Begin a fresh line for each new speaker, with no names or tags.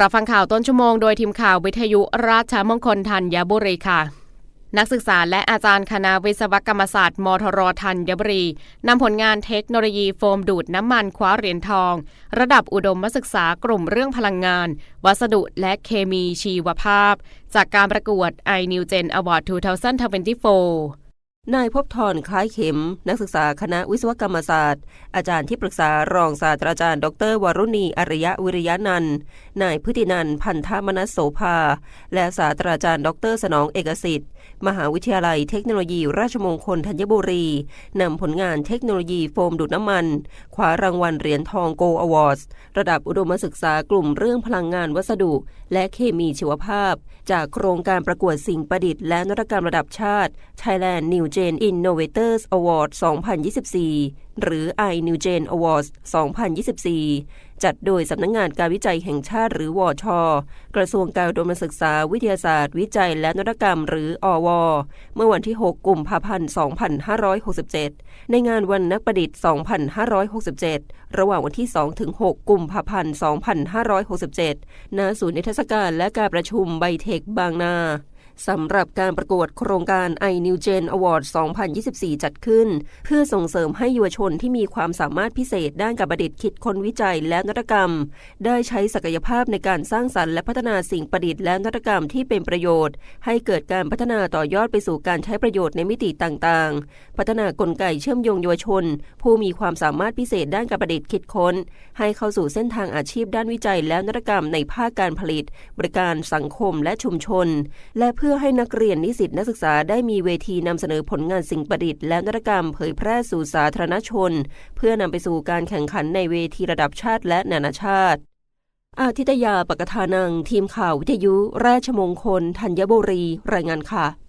รับฟังข่าวต้นชั่วโมงโดยทีมข่าววิทยุราชมงคลธัญบุรีค่ะ นักศึกษาและอาจารย์คณะวิศวกรรมศาสตร์มทรธัญบุรีนำผลงานเทคโนโลยีโฟมดูดน้ำมันคว้าเหรียญทอง ระดับอุดมศึกษากลุ่มเรื่องพลังงาน วัสดุและเคมีชีวภาพ จากการประกวด i n e w g e n Award 2024
นายพบทรคล้ายเข็ม นักศึกษาคณะวิศวกรรมศาสตร์ อาจารย์ที่ปรึกษารองศาสตราจารย์ ดร วรุณีอริยะวิริยานันท์นายพุตินันท์พันธมนัสโสภา และศาสตราจารย์ ดร สนองเอกสิทธิ์ มหาวิทยาลัยเทคโนโลยีราชมงคลธัญบุรี นำผลงานเทคโนโลยีโฟมดูดน้ำมันคว้ารางวัลเหรียญทองโกอวอร์ดระดับอุดมศึกษากลุ่มเรื่องพลังงานวัสดุ และเคมีชีวภาพ จากโครงการประกวดสิ่งประดิษฐ์และนวัตกรรมระดับชาติ Thailand New Gen Innovators Award 2024 หรือ i New Gen Awards 2024 จัดโดยสำนักงงานการวิจัยแห่งชาติหรือวอชกระทรวงการอุดมศึกษาวิทยาศาสตร์ วิจัยและนวัตกรรมหรืออว เมื่อวันที่ 6 กุมภาพันธ์ 2567 ในงานวันนักประดิษฐ์ 2567 ระหว่างวันที่2ถึง6กุมภาพันธ์ 2567 ณ ศูนย์นิทรรศการและการประชุมไบเทคบางนา สำหรับการประกวดโครงการ i New Gen Award 2024 จัดขึ้น เพื่อส่งเสริมให้เยาวชนที่มีความสามารถพิเศษด้านการประดิษฐ์คิดค้นวิจัยและนวัตกรรม ได้ใช้ศักยภาพในการสร้างสรรค์และพัฒนาสิ่งประดิษฐ์และนวัตกรรมที่เป็นประโยชน์ ให้เกิดการพัฒนาต่อยอดไปสู่การใช้ประโยชน์ในมิติต่างๆ พัฒนากลไกเชื่อมโยงเยาวชน ผู้มีความสามารถพิเศษด้านการประดิษฐ์คิดค้น ให้เข้าสู่เส้นทางอาชีพด้านวิจัยและนวัตกรรมในภาคการผลิต บริการสังคมและชุมชน และเพื่อื่อให้นักเรียนนิสิตนักศึกษาได้มีเวทีนำเสนอผลงานสิ่งประดิษฐ์และนวัตกรรมเผยแพร่สู่สาธารณชน เพื่อนำไปสู่การแข่งขันในเวทีระดับชาติและนานาชาติ อาทิตยาปกทานัง ทีมข่าววิทยุ ราชมงคล ธัญบุรี รายงานค่ะ